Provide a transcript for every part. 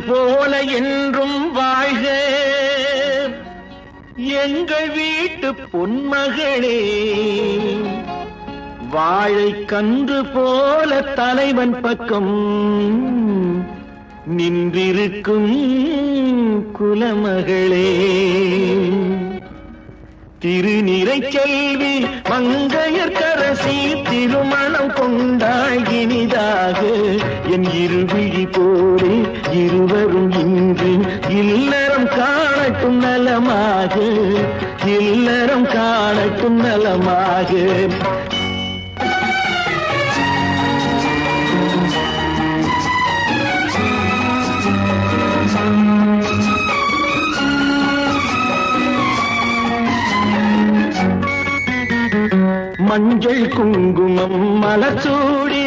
போல என்றும் வாழ்க. எங்கள் வீட்டு பொன்மகளே வாழை கன்று போல தலைவன் பக்கம் நின்றிருக்கும் குலமகளே. திருநிறை செல்வி மங்கையர்கரசி திருமணம் கொண்டாகினிதாக இனிதாக என் இருவிழி போ இருவரும் இன்று இல்லறம் காணட்டும் நலமாக இல்லறம் காணட்டும் நலமாக. மஞ்சள் குங்குமம் மலச்சூடி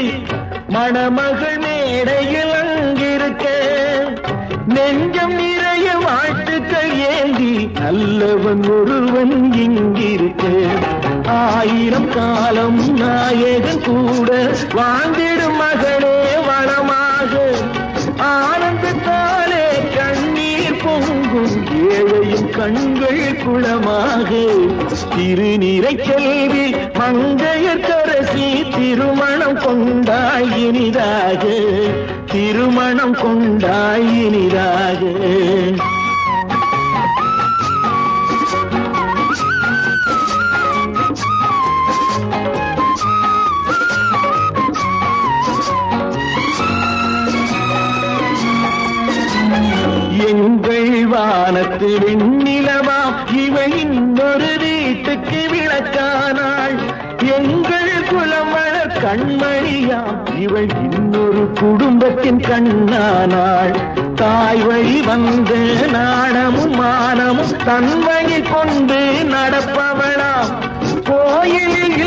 மணமகள் மேடையில் நெஞ்சம் நிறைய வாழ்த்துக்கள் ஏந்தி நல்லவன் ஒருவன் இங்கிருக்க. ஆயிரம் காலம் நாயகன் கூட வாழ்ந்திடும் மகளே வளமாக. ஆனந்தத்தாலே கண்ணீர் பொங்கும் ஏழையும் கண்கள் குளமாக. திருநீரை செல்வி மங்கையர் கரசி திருமணம் கொண்டாய் இனிதாக. திருமணம் கொண்டாய் எங்கள் வானத்து வெண்ணிலவா இவை இன்னொரு வீட்டுக்கு விளக்கானாள். எங்கள் கண்மழியாம் இவள் இன்னொரு குடும்பத்தின் கண்ணானாள். தாய் வழி வந்து நாணமும் மானமும் தன் வழி கொண்டு நடப்பவளாம். கோயிலில்